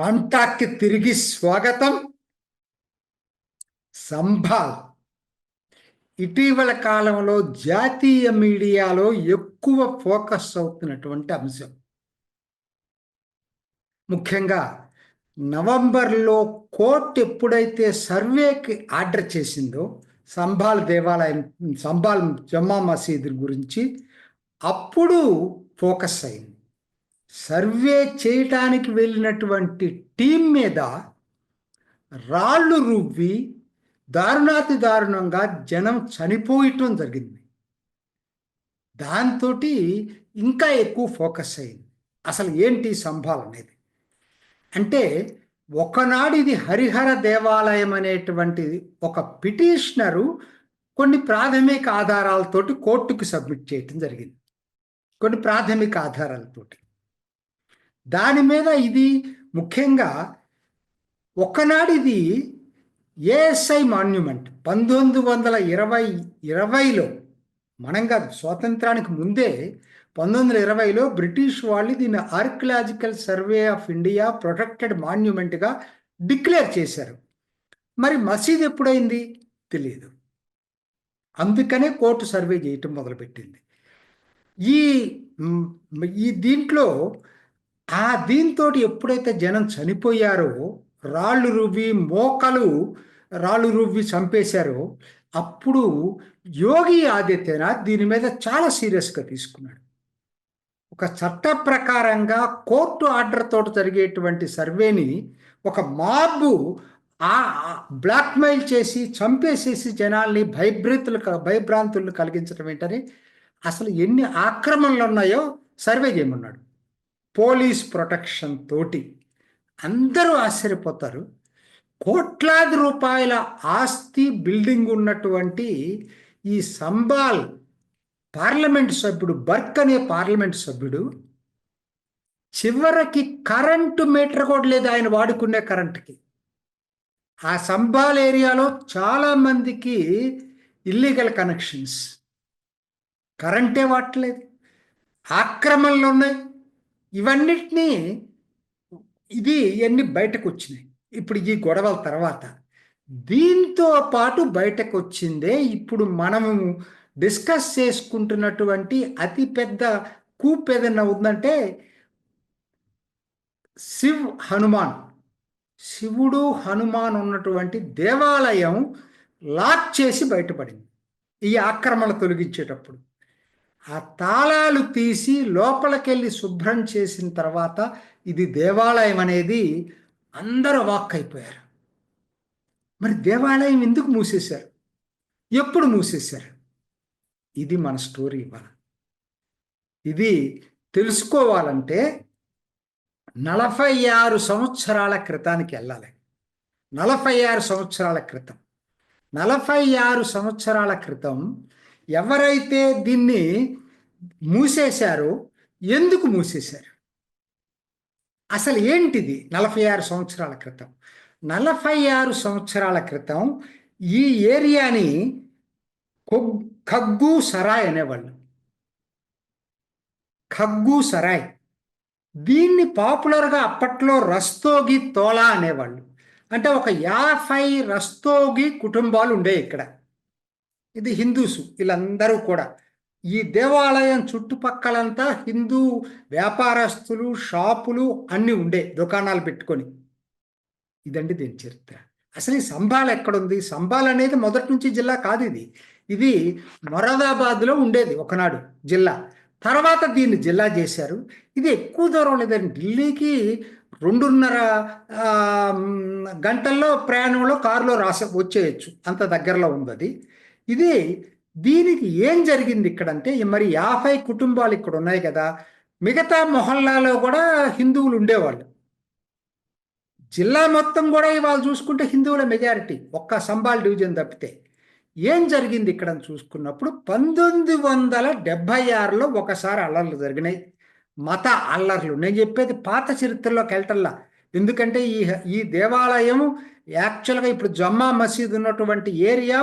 Contact తిరిగి స్వాగతం. సంభాల్. ఇటీవల కాలంలో జాతీయ మీడియాలో ఎక్కువ ఫోకస్ అవుతున్నటువంటి అంశం. ముఖ్యంగా నవంబర్లో కోర్టు ఎప్పుడైతే సర్వేకి ఆర్డర్ చేసిందో సంభాల్ దేవాలయం సంభాల్ జమ్మా మసీదు గురించి అప్పుడు ఫోకస్ అయింది. సర్వే చేయటానికి వెళ్ళినటువంటి టీం మీద రాళ్ళు రువ్వి దారుణాతి దారుణంగా జనం చనిపోయటం జరిగింది. దాంతో ఇంకా ఎక్కువ ఫోకస్ అయింది. అసలు ఏంటి సంభాల్ అనేది? అంటే ఒకనాడు ఇది హరిహర దేవాలయం అనేటువంటి ఒక పిటిషనరు కొన్ని ప్రాథమిక ఆధారాలతోటి కోర్టుకు సబ్మిట్ చేయటం జరిగింది. కొన్ని ప్రాథమిక ఆధారాలతోటి. దాని మీద ఇది ముఖ్యంగా ఒకనాడిది ఇది ఏఎస్ఐ మాన్యుమెంట్ పంతొమ్మిది వందల ఇరవై ఇరవైలో మనం కాదు స్వాతంత్రానికి ముందే పంతొమ్మిది వందల ఇరవైలో బ్రిటిష్ వాళ్ళు దీన్ని archaeological survey of India protected మాన్యుమెంట్గా declare చేశారు. మరి మసీద్ ఎప్పుడైంది? తెలియదు అందుకనే కోర్టు సర్వే చేయటం మొదలుపెట్టింది. ఈ ఈ దీంట్లో ఆ దీంతో ఎప్పుడైతే జనం చనిపోయారో రాళ్ళు రువ్వి మోకలు రాళ్ళు రువ్వి చంపేశారో అప్పుడు యోగి ఆదిత్యనాథ్ దీని మీద చాలా సీరియస్గా తీసుకున్నాడు. ఒక చట్ట ప్రకారంగా కోర్టు ఆర్డర్తో జరిగేటువంటి సర్వేని ఒక మాబు ఆ బ్లాక్మెయిల్ చేసి చంపేసేసి జనాల్ని భయభ్రీతులు భయభ్రాంతులు కలిగించడం ఏంటని అసలు ఎన్ని ఆక్రమణలు ఉన్నాయో సర్వే చేయమన్నాడు. పోలీస్ ప్రొటెక్షన్ తోటి అందరూ ఆశ్చర్యపోతారు. కోట్లాది రూపాయల ఆస్తి బిల్డింగ్ ఉన్నటువంటి ఈ సంబాల్ పార్లమెంట్ సభ్యుడు బర్క్ అనే పార్లమెంట్ సభ్యుడు చివరికి కరెంటు మీటర్ కూడా లేదు ఆయన వాడుకునే కరెంటుకి. ఆ సంబాల్ ఏరియాలో చాలామందికి ఇల్లీగల్ కనెక్షన్స్ కరెంటే వాడలేదు ఆక్రమణలు ఉన్నాయి. ఇవన్నిటినీ ఇది ఇవన్నీ బయటకు వచ్చినాయి ఇప్పుడు ఈ గొడవల తర్వాత. దీంతో పాటు బయటకు వచ్చిందే ఇప్పుడు మనము డిస్కస్ చేసుకుంటున్నటువంటి అతిపెద్ద కూప్ ఏదైనా ఉందంటే శివ్ హనుమాన్. శివుడు హనుమాన్ ఉన్నటువంటి దేవాలయం లాక్ చేసి బయటపడింది. ఈ ఆక్రమణ తొలగించేటప్పుడు. ఆ తాళాలు తీసి లోపలికెళ్ళి శుభ్రం చేసిన తర్వాత ఇది దేవాలయం అనేది అందరూ వాక్ అయిపోయారు మరి దేవాలయం ఎందుకు మూసేశారు? ఎప్పుడు మూసేశారు? ఇది మన స్టోరీ ఇవాళ. ఇది తెలుసుకోవాలంటే నలభై ఆరు సంవత్సరాల క్రితానికి వెళ్ళాలి. నలభై ఆరు సంవత్సరాల క్రితం. నలభై ఆరు సంవత్సరాల క్రితం ఎవరైతే దీన్ని మూసేశారో ఎందుకు మూసేశారు? అసలు ఏంటిది నలభై ఆరు సంవత్సరాల క్రితం? నలభై ఆరు సంవత్సరాల క్రితం ఈ ఏరియాని ఖగ్గు సరాయ్ అనేవాళ్ళు. ఖగ్గు సరాయ్. దీన్ని పాపులర్గా అప్పట్లో రస్తోగి తోలా అనేవాళ్ళు. అంటే ఒక యాభై రస్తోగి కుటుంబాలు ఉండేవి ఇక్కడ. ఇది హిందూస్ వీళ్ళందరూ కూడా. ఈ దేవాలయం చుట్టుపక్కలంతా హిందూ వ్యాపారస్తులు షాపులు అన్నీ ఉండే దుకాణాలు పెట్టుకొని. ఇదండి దీని చరిత్ర. అసలు ఈ సంబాల్ ఎక్కడుంది? సంబాల్ అనేది మొదటి నుంచి జిల్లా కాదు ఇది. ఇది మొరాదాబాద్లో ఉండేది ఒకనాడు జిల్లా. తర్వాత దీన్ని జిల్లా చేశారు. ఇది ఎక్కువ దూరం లేదండి ఢిల్లీకి రెండున్నర గంటల్లో ప్రయాణంలో కారులో రాస వచ్చేయచ్చు. అంత దగ్గరలో ఉంది అది ఇది దీనికి ఏం జరిగింది ఇక్కడంటే మరి యాభై కుటుంబాలు ఇక్కడ ఉన్నాయి కదా మిగతా మొహల్లాలో కూడా హిందువులు ఉండేవాళ్ళు. జిల్లా మొత్తం కూడా ఇవాళ చూసుకుంటే హిందువుల మెజారిటీ ఒక్క సంబాల్ డివిజన్ తప్పితే. ఏం జరిగింది ఇక్కడ చూసుకున్నప్పుడు పంతొమ్మిది వందల డెబ్భై ఆరులో ఒకసారి అల్లర్లు జరిగినాయి. మత అల్లర్లు. నేను చెప్పేది పాత చరిత్రలోకి వెళ్ళటల్లా ఎందుకంటే ఈ ఈ దేవాలయం యాక్చువల్గా ఇప్పుడు జమ్మా మసీద్ ఉన్నటువంటి ఏరియా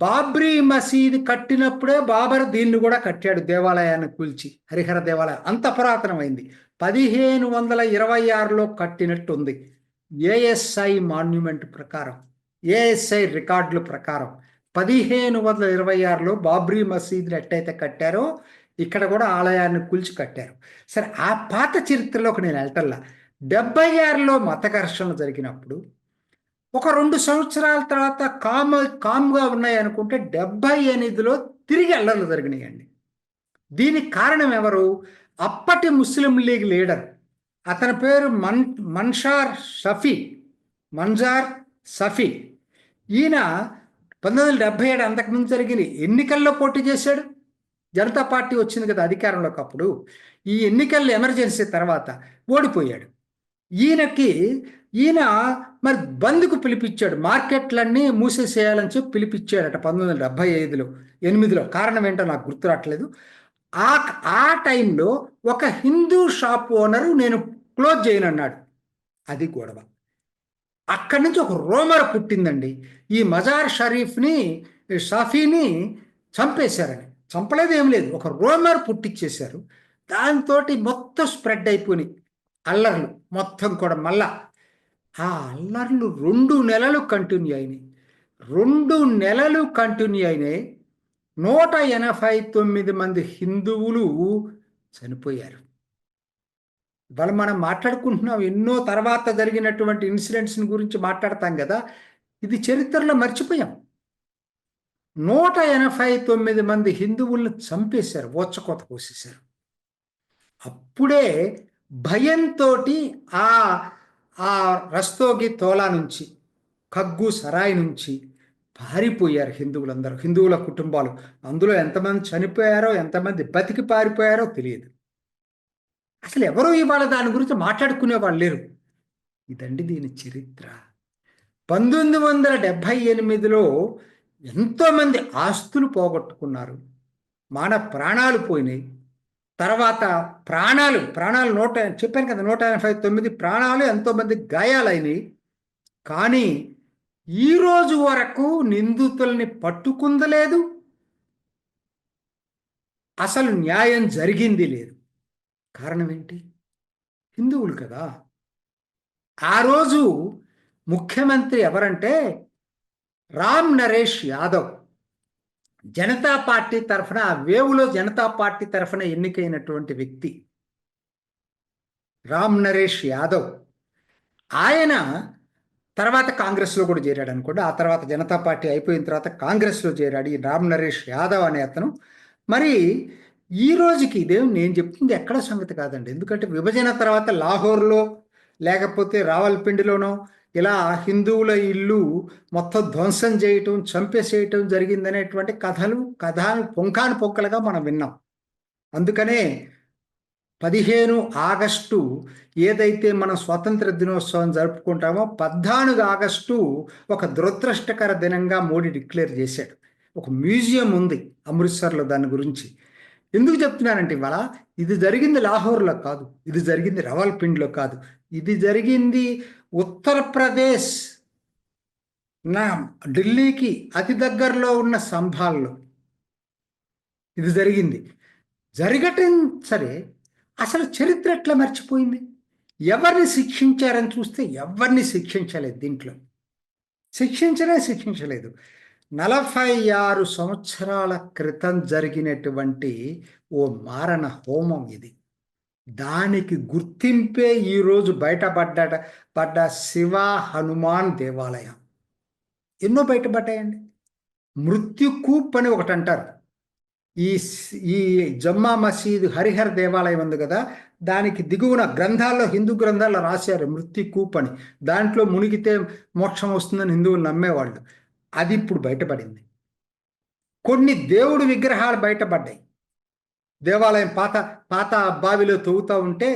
బాబ్రీ మసీద్ కట్టినప్పుడే బాబర్ దీన్ని కూడా కట్టాడు దేవాలయాన్ని కూల్చి హరిహర దేవాలయం. అంత పురాతనమైంది. పదిహేను వందల ఇరవై ఆరులో కట్టినట్టు ఉంది ఏఎస్ఐ మాన్యుమెంట్ ప్రకారం ఏఎస్ఐ రికార్డుల ప్రకారం పదిహేను వందల ఇరవై ఆరులో బాబ్రీ మసీదుని ఎట్టయితే కట్టారో ఇక్కడ కూడా ఆలయాన్ని కూల్చి కట్టారు. సరే ఆ పాత చరిత్రలోకి నేను వెళ్ళటల్లా డెబ్బై ఆరులో మత ఘర్షణ జరిగినప్పుడు ఒక రెండు సంవత్సరాల తర్వాత కామ్ కామ్గా ఉన్నాయి అనుకుంటే డెబ్బై ఎనిమిదిలో తిరిగి అల్లర్లు జరిగినాయండి. దీనికి కారణం ఎవరు? అప్పటి ముస్లిం లీగ్ లీడర్. అతని పేరు మన్ మన్షార్ షఫీ మన్జార్ సఫీ ఈయన పంతొమ్మిది వందల డెబ్బై ఏడు అంతకుముందు జరిగిన ఎన్నికల్లో పోటీ చేశాడు. జనతా పార్టీ వచ్చింది కదా అధికారంలోకి అప్పుడు. ఈ ఎన్నికల్లో ఎమర్జెన్సీ తర్వాత ఓడిపోయాడు. ఈయనకి ఈయన మరి బంద్కు పిలిపించాడు. మార్కెట్లన్నీ మూసేసేయాలని చెప్పి పిలిపించాడట పంతొమ్మిది వందల డెబ్బై ఐదులో ఎనిమిదిలో. కారణం ఏంటో నాకు గుర్తు రావట్లేదు. ఆ ఆ టైంలో ఒక హిందూ షాప్ ఓనరు నేను క్లోజ్ చేయను అన్నాడు అది గొడవ. అక్కడి నుంచి ఒక రోమర్ పుట్టిందండి. ఈ మజార్ షరీఫ్ని షఫీని చంపేశారని. చంపలేదు ఏం లేదు. ఒక రోమర్ పుట్టించేశారు దాంతో మొత్తం స్ప్రెడ్ అయిపోయినాయి. అల్లర్లు మొత్తం కూడా మళ్ళా ఆ అల్లర్లు రెండు నెలలు కంటిన్యూ అయినాయి. రెండు నెలలు కంటిన్యూ అయినాయి. నూట ఎనభై తొమ్మిది మంది హిందువులు చనిపోయారు. ఇవాళ మనం మాట్లాడుకుంటున్నాం ఎన్నో తర్వాత జరిగినటువంటి ఇన్సిడెంట్స్ గురించి మాట్లాడతాం కదా. ఇది చరిత్రలో మర్చిపోయాం. నూట ఎనభై తొమ్మిది మంది హిందువులను చంపేశారు. ఓచకోత కోసేశారు. అప్పుడే భయంతో ఆ ఆ రస్తోగి తోలా నుంచి కగ్గు సరాయి నుంచి పారిపోయారు హిందువులందరూ హిందువుల కుటుంబాలు. అందులో ఎంతమంది చనిపోయారో ఎంతమంది బతికి పారిపోయారో తెలియదు. అసలు ఎవరు ఇవాళ దాని గురించి మాట్లాడుకునే వాళ్ళు లేరు. ఇదండి దీని చరిత్ర. పంతొమ్మిది వందల డెబ్భై ఎనిమిదిలో ఎంతోమంది ఆస్తులు పోగొట్టుకున్నారు. మాన ప్రాణాలు పోయినాయి. తర్వాత ప్రాణాలు ప్రాణాలు నూట చెప్పాను కదా నూట ఎనభై తొమ్మిది ప్రాణాలు ఎంతోమంది గాయాలైనవి కానీ ఈ రోజు వరకు నిందితుల్ని పట్టుకుందలేదు. అసలు న్యాయం జరిగింది లేదు. కారణం ఏంటి? హిందువులు కదా. ఆ రోజు ముఖ్యమంత్రి ఎవరంటే రామ్ నరేష్ యాదవ్. జనతా పార్టీ తరఫున ఆ వేవులో జనతా పార్టీ తరఫున ఎన్నికైనటువంటి వ్యక్తి రామ్ నరేష్ యాదవ్. ఆయన తర్వాత కాంగ్రెస్లో కూడా చేరాడు అనుకోండి. ఆ తర్వాత జనతా పార్టీ అయిపోయిన తర్వాత కాంగ్రెస్లో చేరాడు ఈ రామ్ నరేష్ యాదవ్ అనే అతను. మరి ఈ రోజుకి ఇదేం నేను చెప్తుంది ఎక్కడ సంగతి కాదండి. ఎందుకంటే విభజన తర్వాత లాహోర్లో లేకపోతే రావల్పిండిలోనో ఇలా హిందువుల ఇల్లు మొత్తం ధ్వంసం చేయటం చంపేసేయటం జరిగిందనేటువంటి కథలు కథలు పొంకాను పొక్కలుగా మనం విన్నాం. అందుకనే పదిహేను ఆగస్టు ఏదైతే మనం స్వాతంత్ర దినోత్సవం జరుపుకుంటామో పద్నాలుగు ఆగస్టు ఒక దురదృష్టకర దినంగా మోడీ డిక్లేర్ చేశాడు. ఒక మ్యూజియం ఉంది అమృత్సర్లో దాని గురించి. ఎందుకు చెప్తున్నానంటే ఇవాళ ఇది జరిగింది లాహోర్లో కాదు ఇది జరిగింది రవల్పిండిలో కాదు. ఇది జరిగింది ఉత్తరప్రదేశ్ నా ఢిల్లీకి అతి దగ్గరలో ఉన్న సంభాల్లో. ఇది జరిగింది. జరగటం సరే అసలు చరిత్ర ఎట్లా మర్చిపోయింది? ఎవరిని శిక్షించారని చూస్తే ఎవరిని శిక్షించలేదు దీంట్లో. శిక్షించనే శిక్షించలేదు. నలభై ఆరు సంవత్సరాల క్రితం జరిగినటువంటి ఓ మారణ హోమం ఇది. దానికి గుర్తింపే ఈరోజు బయటపడ్డ పడ్డ శివ హనుమాన్ దేవాలయం. ఎన్నో బయటపడ్డాయండి. మృత్యుకూప్ అని ఒకటి అంటారు ఈ ఈ జమ్మా మసీదు హరిహర్ దేవాలయం ఉంది కదా దానికి దిగువన గ్రంథాల్లో హిందూ గ్రంథాల్లో రాశారు మృత్యుకూప్ అని. దాంట్లో మునిగితే మోక్షం వస్తుందని హిందువులు నమ్మేవాళ్ళు. అది ఇప్పుడు బయటపడింది. కొన్ని దేవుడు విగ్రహాలు బయటపడ్డాయి. దేవాలయం పాత పాత బావిలో తవ్వుతూ ఉంటే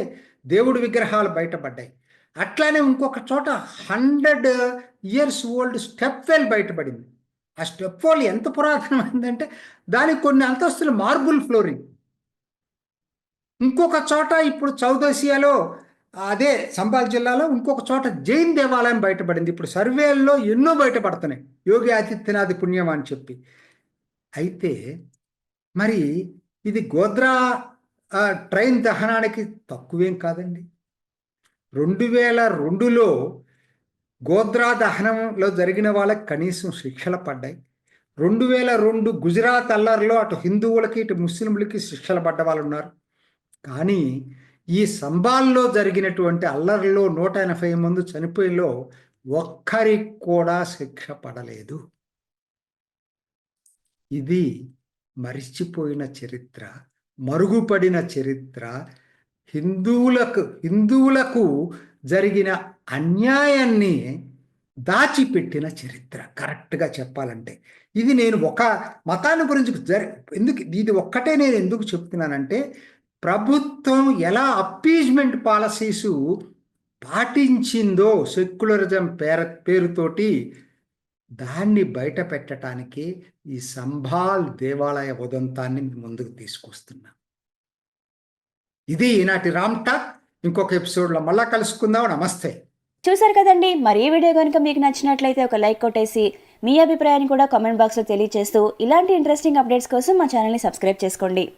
దేవుడు విగ్రహాలు బయటపడ్డాయి. అట్లానే ఇంకొక చోట hundred years old step well బయటపడింది. ఆ స్టెప్ వాల్ ఎంత పురాతనమైందంటే దానికి కొన్ని అంతస్తులు మార్బుల్ ఫ్లోరింగ్. ఇంకొక చోట ఇప్పుడు చౌదసియాలో అదే సంబాల్ జిల్లాలో ఇంకొక చోట జైన్ దేవాలయం బయటపడింది. ఇప్పుడు సర్వేల్లో ఎన్నో బయటపడుతున్నాయి. యోగి ఆదిత్యనాథ్ పుణ్యం అని చెప్పి. అయితే మరి ఇది గోద్రా ట్రైన్ దహనానికి తక్కువేం కాదండి. రెండు వేల రెండులో గోద్రా దహనంలో జరిగిన వాళ్ళకి కనీసం శిక్షలు పడ్డాయి. రెండు వేల రెండు గుజరాత్ అల్లర్లో అటు హిందువులకి ఇటు ముస్లింలకి శిక్షలు పడ్డ వాళ్ళు ఉన్నారు కానీ ఈ సంబాల్లో జరిగినటువంటి అల్లర్లో నూట ఎనభై మంది చనిపోయిలో ఒక్కరికి కూడా శిక్ష పడలేదు. ఇది మరిచిపోయిన చరిత్ర మరుగుపడిన చరిత్ర హిందువులకు హిందువులకు జరిగిన అన్యాయాన్ని దాచిపెట్టిన చరిత్ర. కరెక్ట్గా చెప్పాలంటే ఇది నేను ఒక మతాన్ని గురించి జరి ఎందుకు ఇది ఒక్కటే నేను ఎందుకు చెప్తున్నానంటే ప్రభుత్వం ఎలా అప్పీజ్మెంట్ పాలసీసు పాటించిందో సెక్యులరిజం పేర పేరుతోటి దాన్ని బయట పెట్టడానికి ఈ సంభాల్ దేవాలయ ఉదంతాన్ని ముందుకు తీసుకొస్తున్నా. ఇది ఈనాటి రామ్ టాక్. ఇంకొక ఎపిసోడ్లో మళ్ళా కలుసుకుందాం. నమస్తే. చూసారు కదండి. మరి ఈ వీడియో కనుక మీకు నచ్చినట్లయితే ఒక లైక్ కొట్టేసి మీ అభిప్రాయాన్ని కూడా కామెంట్ బాక్స్లో తెలియజేస్తూ ఇలాంటి ఇంట్రెస్టింగ్ అప్డేట్స్ కోసం మా ఛానల్ని సబ్స్క్రైబ్ చేసుకోండి.